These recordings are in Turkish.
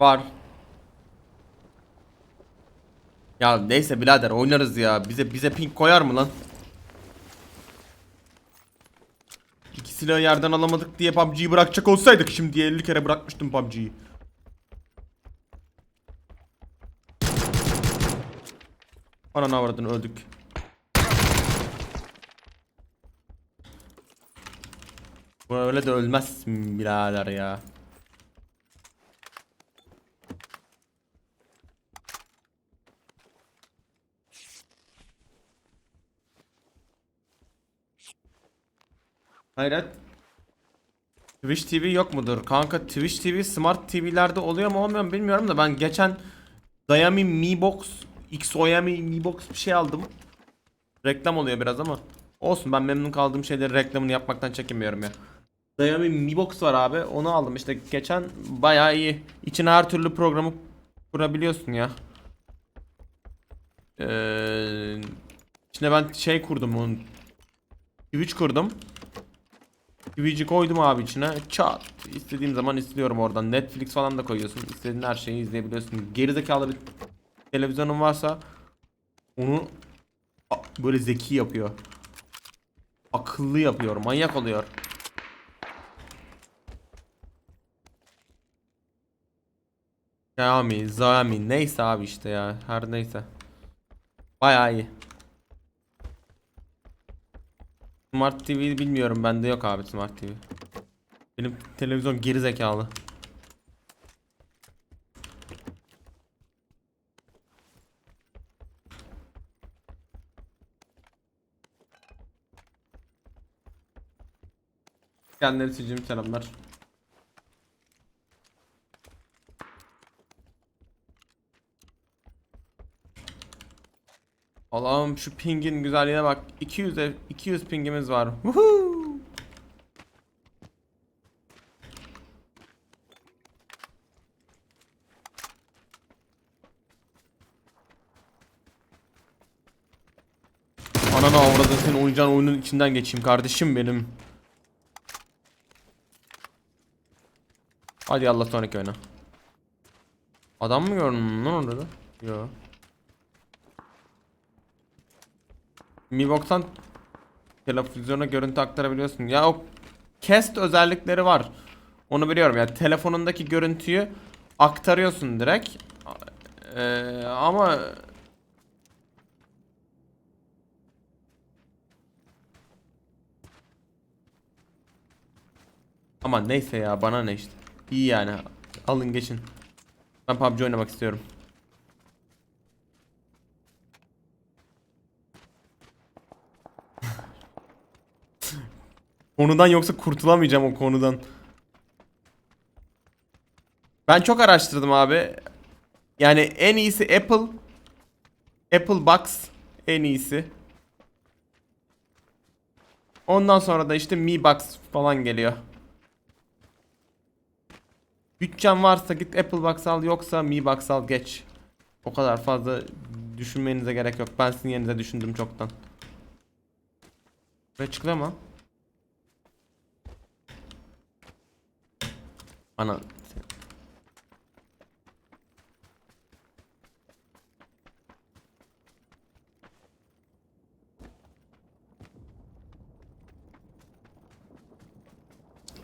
Var. Ya neyse birader oynarız ya. Bize bize ping koyar mı lan? İki silahı yerden alamadık diye PUBG'yi bırakacak olsaydık şimdi 50 kere bırakmıştım PUBG'yi. Ananı avradını öldük. Böyle de ölmezsin birader ya. Hayret. Twitch TV yok mudur? Kanka Twitch TV Smart TV'lerde oluyor mu olmuyor mu bilmiyorum da ben geçen Xiaomi Mi Box Xiaomi Mi Box bir şey aldım. Reklam oluyor biraz ama olsun ben memnun kaldığım şeyleri reklamını yapmaktan çekinmiyorum ya. Xiaomi Mi Box var abi onu aldım işte geçen bayağı iyi. İçine her türlü programı kurabiliyorsun ya. Ee, içine ben şey kurdum onun Twitch kurdum. Twitch'i koydum abi içine. Çat. İstediğim zaman izliyorum oradan. Netflix falan da koyuyorsun. İstediğin her şeyi izleyebiliyorsun. Gerizekalı bir televizyonun varsa onu böyle zeki yapıyor. Akıllı yapıyor. Manyak oluyor. Xiaomi, Xiaomi neyse abi işte ya. Her neyse. Bayağı iyi. Smart TV bilmiyorum bende yok abi Smart TV. Benim televizyon geri zekalı. Kendileri selamlar. Allah'ım şu pingin güzelliğine bak. 200 e- 200 pingimiz var. Woohoo! Ananı avradın senin oynayacağın oyunun içinden geçeyim kardeşim benim. Hadi Allah sonraki oyuna. Adam mı gördün lan orada? Yok. Mi Box'tan televizyona görüntü aktarabiliyorsun. Ya o cast özellikleri var. Onu biliyorum ya. Telefonundaki görüntüyü aktarıyorsun direkt. Ee, ama ama neyse ya bana ne işte. İyi yani. Alın geçin. Ben PUBG oynamak istiyorum. Konudan yoksa kurtulamayacağım o konudan. Ben çok araştırdım abi. Yani en iyisi Apple. Apple Box en iyisi. Ondan sonra da işte Mi Box falan geliyor. Bütçen varsa git Apple Box al yoksa Mi Box al geç. O kadar fazla düşünmenize gerek yok. Ben sizin yerinize düşündüm çoktan. Ve çıkıyor Ana.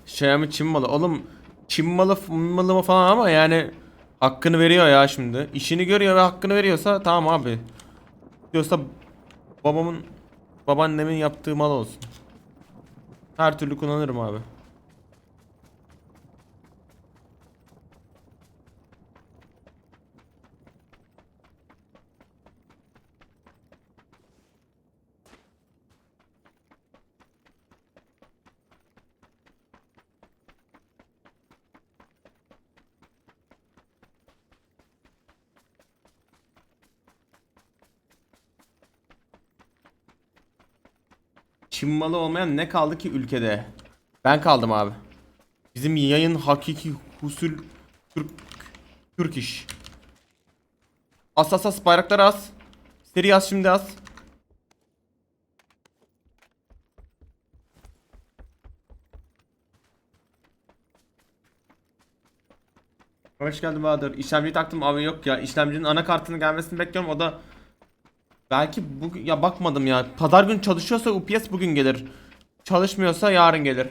Xiaomi Çin malı. Oğlum Çin malı malı mı falan ama yani hakkını veriyor ya şimdi. İşini görüyor ve hakkını veriyorsa tamam abi. Diyorsa babamın babaannemin yaptığı mal olsun. Her türlü kullanırım abi. Çin malı olmayan ne kaldı ki ülkede? Ben kaldım abi. Bizim yayın hakiki husul Türk Türk iş. As as as bayrakları as. Seri as şimdi as. Hoş geldin Bahadır. İşlemciyi taktım abi yok ya. İşlemcinin anakartının gelmesini bekliyorum. O da belki bugün ya bakmadım ya. Pazar gün çalışıyorsa UPS bugün gelir. Çalışmıyorsa yarın gelir.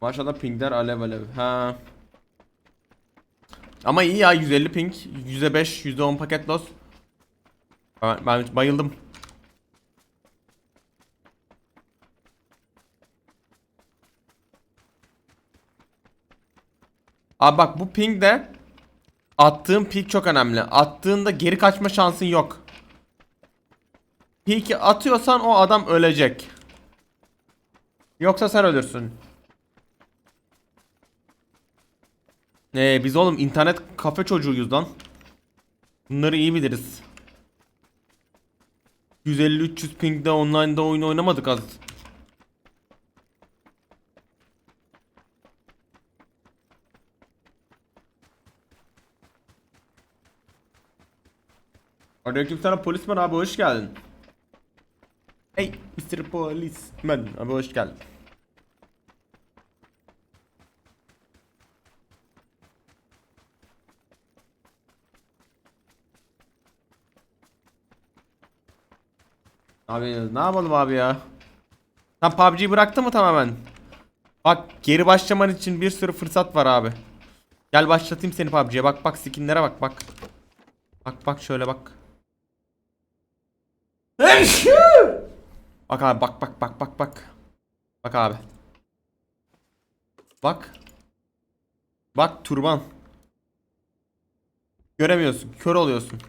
Maşallah pingler alev alev. Ha. Ama iyi ya 150 ping, %5, %10 paket loss. Ben, ben bayıldım. Abi bak bu ping de attığın ping çok önemli. Attığında geri kaçma şansın yok. Ping'i atıyorsan o adam ölecek. Yoksa sen ölürsün. Ee, biz oğlum internet kafe çocuğuyuz lan. Bunları iyi biliriz. 150-300 pingde online'da oyun oynamadık az. Aleykümselam polisman abi hoş geldin. Hey Mr. Policeman abi hoş geldin. Abi ne yapalım abi ya? Sen PUBG'yi bıraktın mı tamamen? Bak geri başlaman için bir sürü fırsat var abi. Gel başlatayım seni PUBG'ye. Bak bak skinlere bak bak. Bak bak şöyle bak. Bak abi bak bak bak bak bak. Bak abi. Bak. Bak turban. Göremiyorsun. Kör oluyorsun.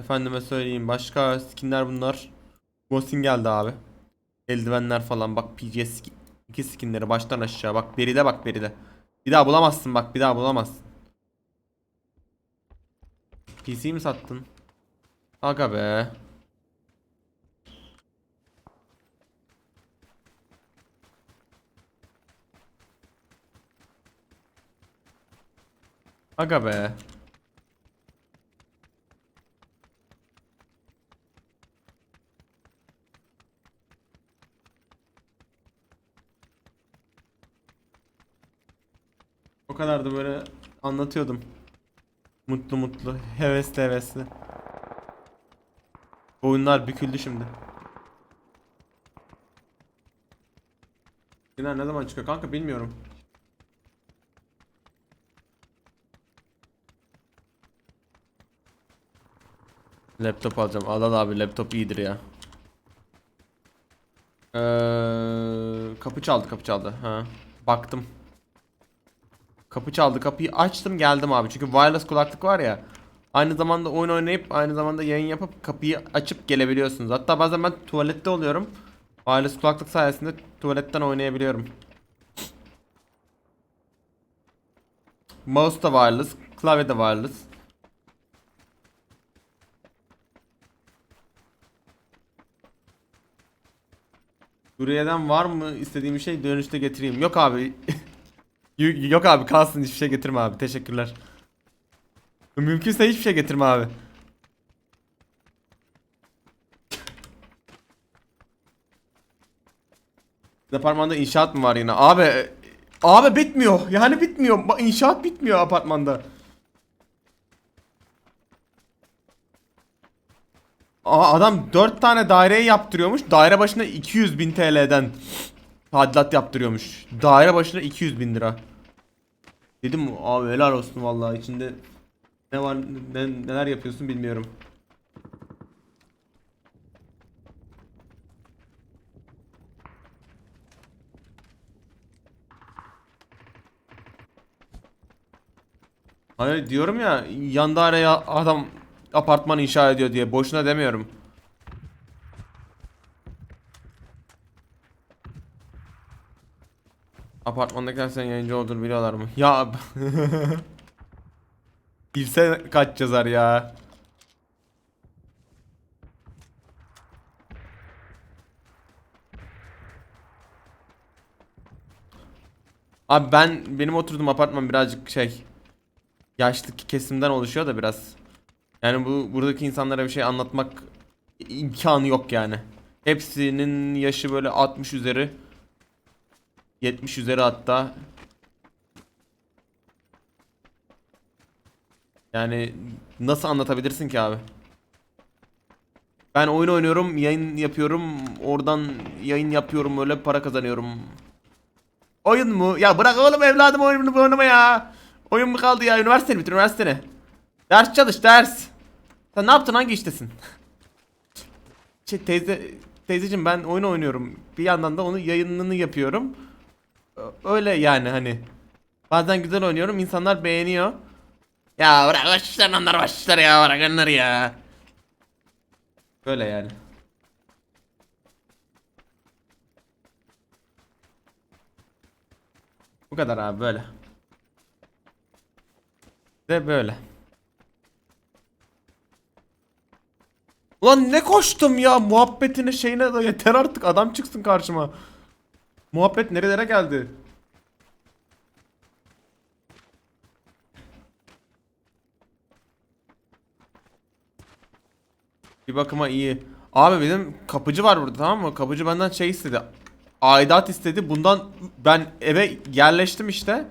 Efendime söyleyeyim başka skinler bunlar. Mosin geldi abi. Eldivenler falan bak PJ skin. İki skinleri baştan aşağı bak beride bak beride. Bir daha bulamazsın bak bir daha bulamazsın. PC mi sattın? Aga be. Aga be. O kadar da böyle anlatıyordum. Mutlu mutlu, hevesli hevesli. Oyunlar büküldü şimdi. Günler ne zaman çıkıyor kanka bilmiyorum. Laptop alacağım. Al al abi laptop iyidir ya. Ee, kapı çaldı kapı çaldı. Ha. Baktım. Kapı çaldı kapıyı açtım geldim abi. Çünkü wireless kulaklık var ya. Aynı zamanda oyun oynayıp aynı zamanda yayın yapıp kapıyı açıp gelebiliyorsunuz. Hatta bazen ben tuvalette oluyorum. Wireless kulaklık sayesinde tuvaletten oynayabiliyorum. Mouse da wireless, klavye de wireless. Suriye'den var mı istediğim bir şey dönüşte getireyim. Yok abi. Yok abi kalsın hiçbir şey getirme abi. Teşekkürler. Mümkünse hiçbir şey getirme abi. Departmanda inşaat mı var yine? Abi e, abi bitmiyor. Yani bitmiyor. İnşaat bitmiyor apartmanda. Aa, adam 4 tane daireyi yaptırıyormuş. Daire başına 200 bin TL'den tadilat yaptırıyormuş. Daire başına 200 bin lira. Dedim abi helal olsun vallahi içinde ne var ne, neler yapıyorsun bilmiyorum. Hani diyorum ya yan daireye adam apartman inşa ediyor diye boşuna demiyorum. Apartmandakiler senin yayıncı olduğunu biliyorlar mı? Ya Bilse kaç yazar ya. Abi ben benim oturduğum apartman birazcık şey yaşlı kesimden oluşuyor da biraz. Yani bu buradaki insanlara bir şey anlatmak imkanı yok yani. Hepsinin yaşı böyle 60 üzeri. 70 üzeri hatta. Yani nasıl anlatabilirsin ki abi? Ben oyun oynuyorum, yayın yapıyorum, oradan yayın yapıyorum, öyle para kazanıyorum. Oyun mu? Ya bırak oğlum evladım oyunu oynama ya. Oyun mu kaldı ya? Üniversiteni bitir üniversiteni. Ders çalış ders. Sen ne yaptın hangi iştesin? şey teyze teyzeciğim ben oyun oynuyorum. Bir yandan da onun yayınını yapıyorum. Öyle yani hani. Bazen güzel oynuyorum insanlar beğeniyor. Ya bırak başlar onlar başlar ya bırak onları ya. Böyle yani. Bu kadar abi böyle. De böyle. Ulan ne koştum ya muhabbetine şeyine de yeter artık adam çıksın karşıma. Muhabbet nerelere geldi? Bir bakıma iyi. Abi benim kapıcı var burada tamam mı? Kapıcı benden şey istedi. Aidat istedi. Bundan ben eve yerleştim işte.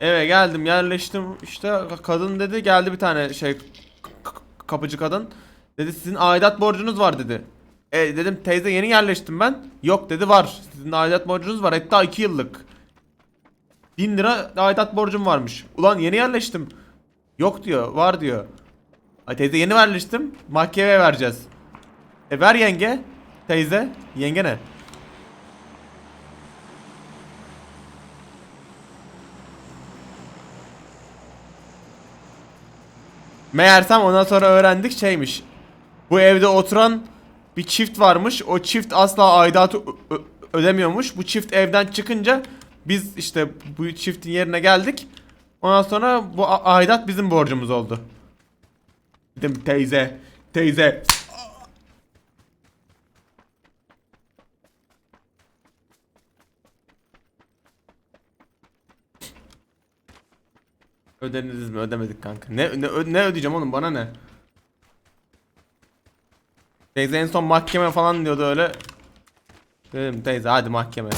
Eve geldim yerleştim işte kadın dedi geldi bir tane şey kapıcı kadın. Dedi sizin aidat borcunuz var dedi. E dedim teyze yeni yerleştim ben. Yok dedi var. Sizin aidat borcunuz var. Hatta 2 yıllık. 1000 lira aidat borcum varmış. Ulan yeni yerleştim. Yok diyor var diyor. Ay teyze yeni yerleştim. Mahkemeye vereceğiz. E ver yenge. Teyze. Yenge ne? Meğersem ondan sonra öğrendik şeymiş. Bu evde oturan bir çift varmış. O çift asla aidatı ödemiyormuş. Bu çift evden çıkınca biz işte bu çiftin yerine geldik. Ondan sonra bu aidat bizim borcumuz oldu. Dedim teyze, teyze. Ödediniz mi? Ödemedik kanka. Ne, ne, ne ödeyeceğim oğlum bana ne? Teyze en son mahkeme falan diyordu öyle. Dedim teyze hadi mahkeme.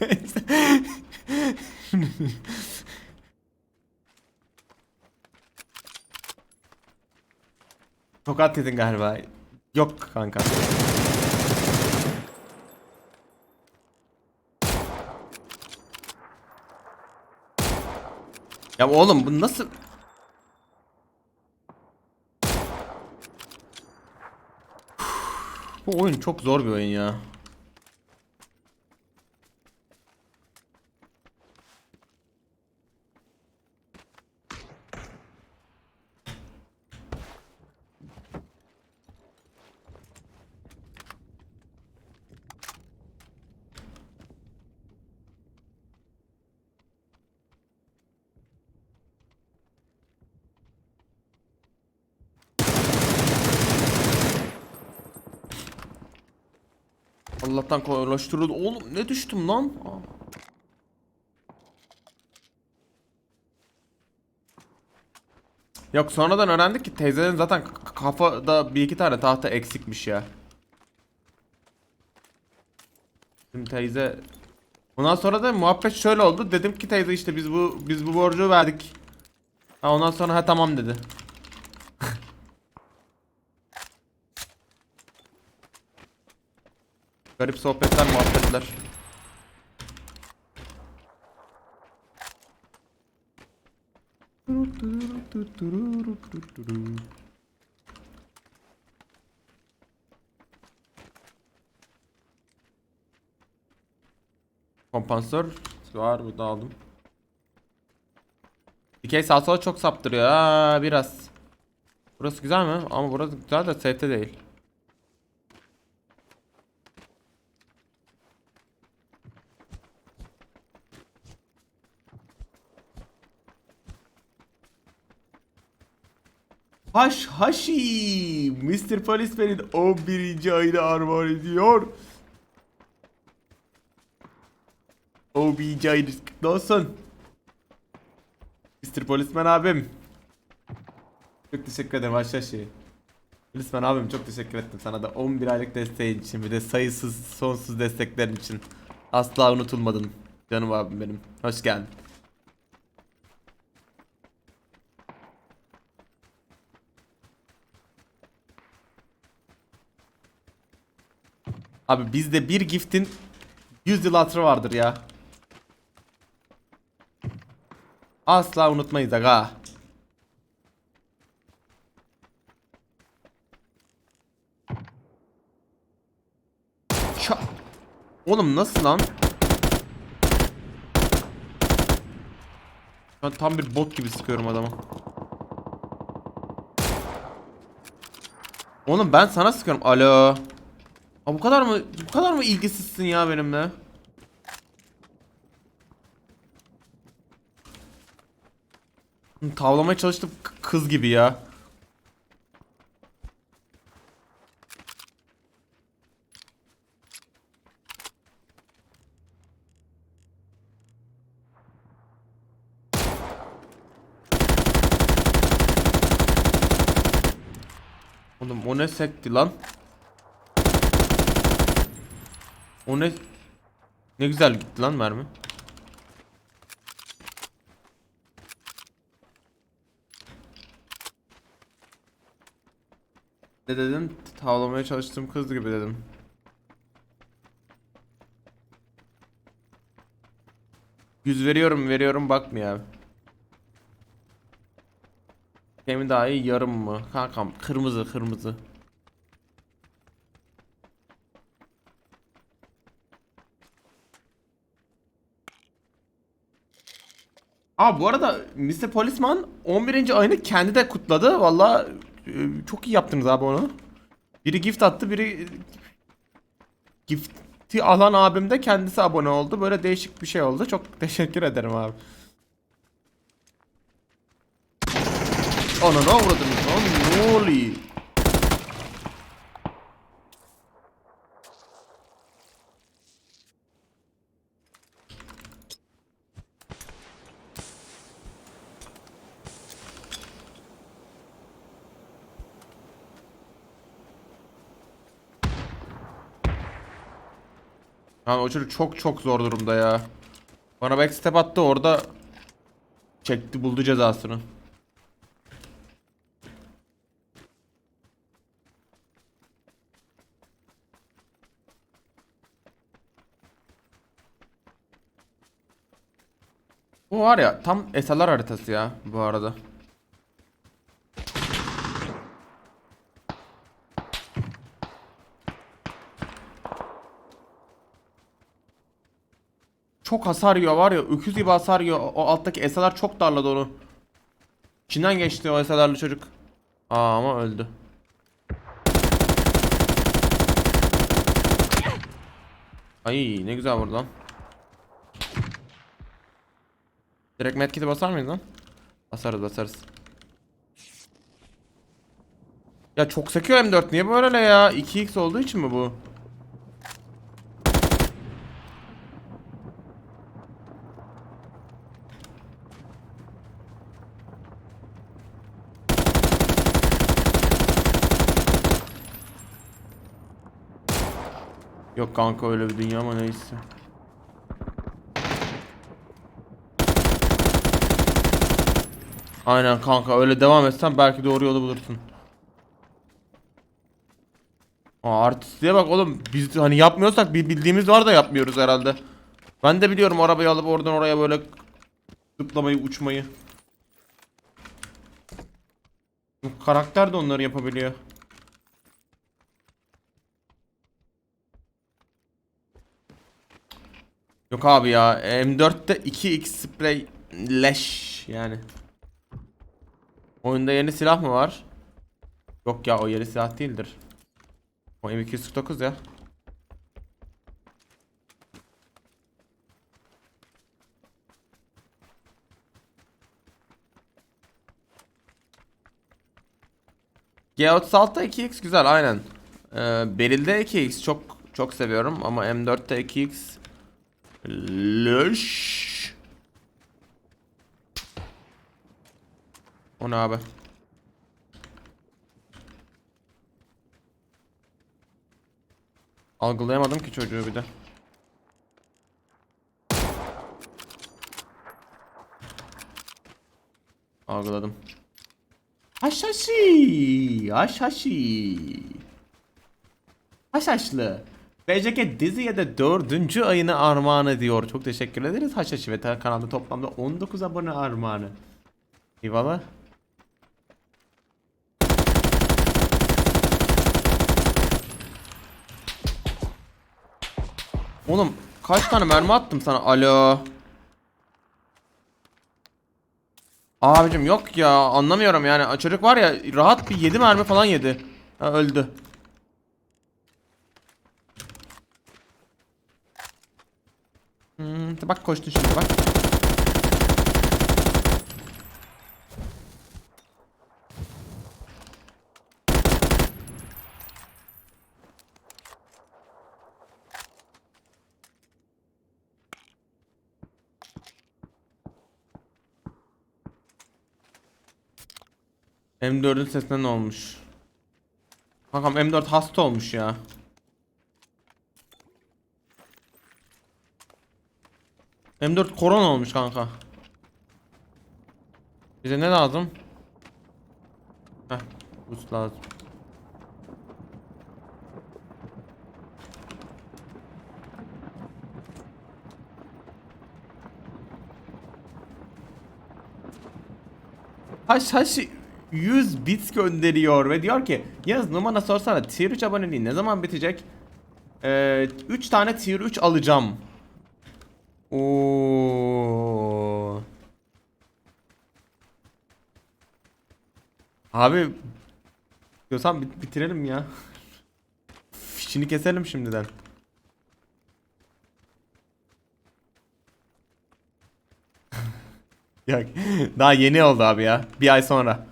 Tokat yedin galiba. Yok kanka. Ya oğlum bu nasıl... Bu oyun çok zor bir oyun ya. Allah'tan kolaylaştırıldı. Oğlum ne düştüm lan? Aa. Yok sonradan öğrendik ki teyzenin zaten kafada bir iki tane tahta eksikmiş ya. Şimdi teyze Ondan sonra da muhabbet şöyle oldu. Dedim ki teyze işte biz bu biz bu borcu verdik. Ha ondan sonra ha tamam dedi. Garip sohbetler, muhabbetler. Kompansör var burada aldım. Dikey sağ sola çok saptırıyor ha biraz. Burası güzel mi? Ama burası güzel de ST değil. Haş Haşi Mr. Policeman'in 11. ayını armağan ediyor. 11. ayınız kutlu olsun. Mr. Policeman abim. Çok teşekkür ederim Haş Haşi. Policeman abim çok teşekkür ettim sana da 11 aylık desteğin için bir de sayısız sonsuz desteklerin için. Asla unutulmadın. Canım abim benim. Hoş geldin. Abi bizde bir giftin 100 yıl hatırı vardır ya. Asla unutmayız aga. Ça Oğlum nasıl lan? Ben tam bir bot gibi sıkıyorum adama. Oğlum ben sana sıkıyorum. Alo. Ha bu kadar mı bu kadar mı ilgisizsin ya benimle? Tavlamaya çalıştım kız gibi ya. Oğlum o ne sekti lan? O ne? Ne güzel gitti lan mermi. Ne dedin? Tavlamaya çalıştığım kız gibi dedim. Yüz veriyorum veriyorum bakmıyor abi. Daha iyi yarım mı? Kankam kırmızı kırmızı. Aa bu arada Mr. Policeman 11. ayını kendi de kutladı. Valla e, çok iyi yaptınız abi onu. Biri gift attı, biri gifti alan abim de kendisi abone oldu. Böyle değişik bir şey oldu. Çok teşekkür ederim abi. Ona ne uğradınız lan? Ne oluyor? Yani o çocuk çok çok zor durumda ya. Bana backstep attı orada çekti buldu cezasını. Bu var ya tam esalar haritası ya bu arada. Çok hasar yiyor var ya öküz gibi hasar yiyor. O, alttaki esalar çok darladı onu. İçinden geçti o esalarlı çocuk. Aa ama öldü. Ay ne güzel vurdu lan. Direkt medkit'i basar mıyız lan? Basarız basarız. Ya çok sekiyor M4 niye böyle ya? 2x olduğu için mi bu? Yok kanka öyle bir dünya ama neyse. Aynen kanka öyle devam etsen belki doğru yolu bulursun. Aa, artistliğe bak oğlum biz hani yapmıyorsak bir bildiğimiz var da yapmıyoruz herhalde. Ben de biliyorum arabayı alıp oradan oraya böyle zıplamayı uçmayı. Karakter de onları yapabiliyor. Yok abi ya M4'te 2x spray leş yani. Oyunda yeni silah mı var? Yok ya o yeni silah değildir. O M249 ya. G36'da 2x güzel aynen. Ee, Beril'de 2x çok çok seviyorum ama M4'te 2x Löş. O ne abi? Algılayamadım ki çocuğu bir de. Algıladım. Haşhaşi, haşhaşi. Haşhaşlı. BCK diziye de dördüncü ayını armağan ediyor. Çok teşekkür ederiz Haşhaşi ve kanalda toplamda 19 abone armağanı. Eyvallah. Oğlum kaç tane mermi attım sana? Alo. Abicim yok ya anlamıyorum yani çocuk var ya rahat bir 7 mermi falan yedi. Ha, öldü. Hmm, bak koştu şimdi bak. M4'ün sesine ne olmuş? Kankam M4 hasta olmuş ya. M4 korona olmuş kanka. Bize ne lazım? Heh, boost lazım. Haş haş 100 bits gönderiyor ve diyor ki Yaz numara sorsana tier 3 aboneliği ne zaman bitecek? Ee, 3 tane tier 3 alacağım. Abi diyorsan bit- bitirelim ya. Fişini keselim şimdiden. Yok. Daha yeni oldu abi ya. Bir ay sonra.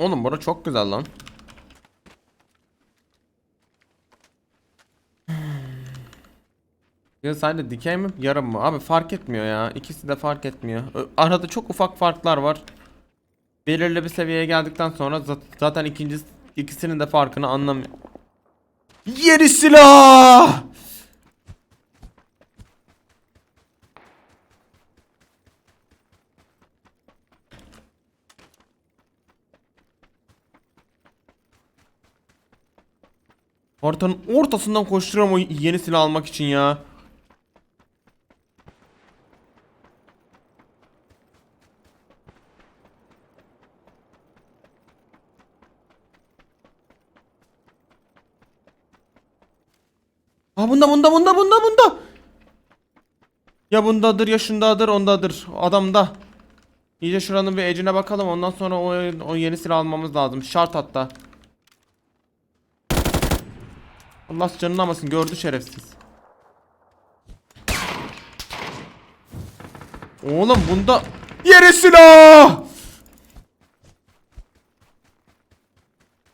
Oğlum bura çok güzel lan. Ya sadece dikey mi yarım mı? Abi fark etmiyor ya. İkisi de fark etmiyor. Arada çok ufak farklar var. Belirli bir seviyeye geldikten sonra zat- zaten ikinci ikisinin de farkını anlamıyor. Yeri silah! Haritanın ortasından koşturuyorum o yeni silah almak için ya. Ha bunda bunda bunda bunda bunda. Ya bundadır ya şundadır ondadır. Adamda. İyice şuranın bir ecine bakalım ondan sonra o, o yeni silah almamız lazım. Şart hatta. Allah canını almasın gördü şerefsiz. Oğlum bunda yeni silah.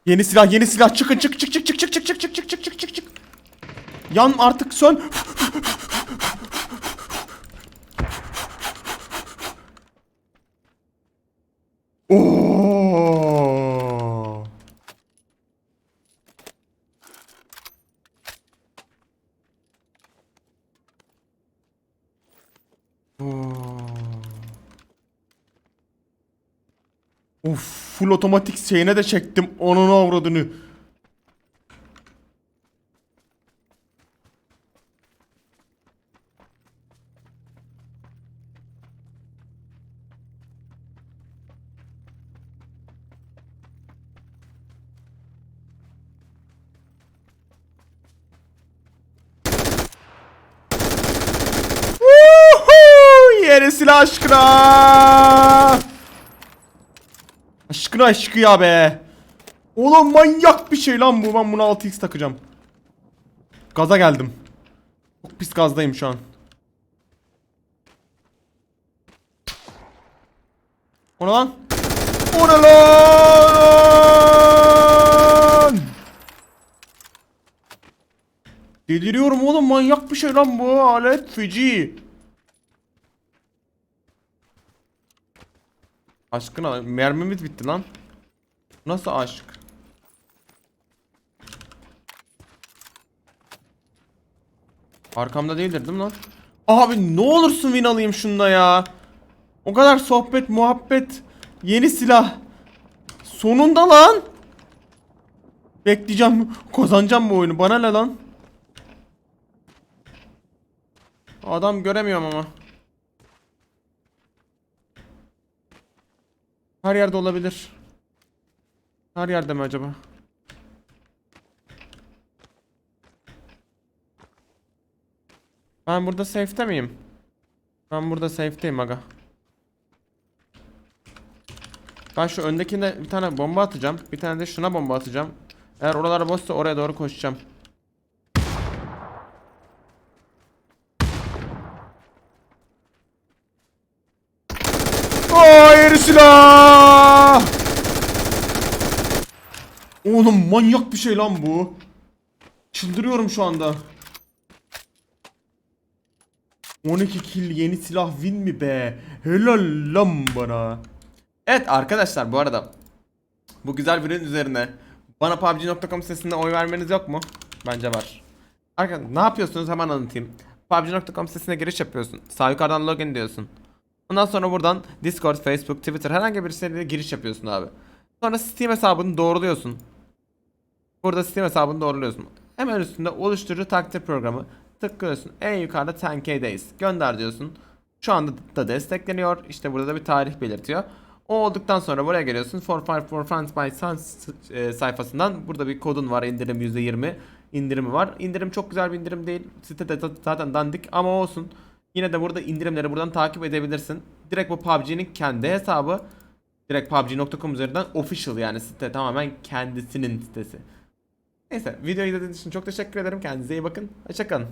Yeni silah yeni silah çıkın çık çık çık çık çık çık çık çık çık çık çık çık çık. Yan artık sön. Oo. full otomatik şeyine de çektim. Onun avradını. Silah aşkına. Aşkına aşkı ya be. Oğlum manyak bir şey lan bu. Ben buna 6x takacağım. Gaza geldim. Çok pis gazdayım şu an. O ne lan? O ne lan? Deliriyorum oğlum manyak bir şey lan bu alet feci. Aşkına mermimiz bitti lan. Nasıl aşk? Arkamda değildir değil mi lan? Abi ne olursun win alayım şunda ya. O kadar sohbet, muhabbet, yeni silah. Sonunda lan. Bekleyeceğim, kazanacağım bu oyunu. Bana ne lan? Adam göremiyorum ama. Her yerde olabilir. Her yerde mi acaba? Ben burada safe'te miyim? Ben burada safe'teyim aga. Ben şu öndekine bir tane bomba atacağım. Bir tane de şuna bomba atacağım. Eğer oralar boşsa oraya doğru koşacağım. Hayır silah! Oğlum manyak bir şey lan bu. Çıldırıyorum şu anda. 12 kill yeni silah win mi be? Helal lan bana. Evet arkadaşlar bu arada bu güzel videonun üzerine bana PUBG.com sitesinde oy vermeniz yok mu? Bence var. Arkadaşlar ne yapıyorsunuz hemen anlatayım. PUBG.com sitesine giriş yapıyorsun. Sağ yukarıdan login diyorsun. Ondan sonra buradan Discord, Facebook, Twitter herhangi bir siteye giriş yapıyorsun abi. Sonra Steam hesabını doğruluyorsun. Burada Steam hesabını doğruluyorsun. Hemen üstünde oluşturucu takdir programı tıklıyorsun. En yukarıda 10k'deyiz. Gönder diyorsun. Şu anda da destekleniyor. İşte burada da bir tarih belirtiyor. O olduktan sonra buraya geliyorsun. For Five for Friends by Sans e, sayfasından burada bir kodun var indirim %20 indirimi var. İndirim çok güzel bir indirim değil. Sitede za- zaten dandik ama olsun. Yine de burada indirimleri buradan takip edebilirsin. Direkt bu PUBG'nin kendi hesabı. Direkt PUBG.com üzerinden official yani site tamamen kendisinin sitesi. Neyse videoyu izlediğiniz için çok teşekkür ederim. Kendinize iyi bakın. Hoşçakalın.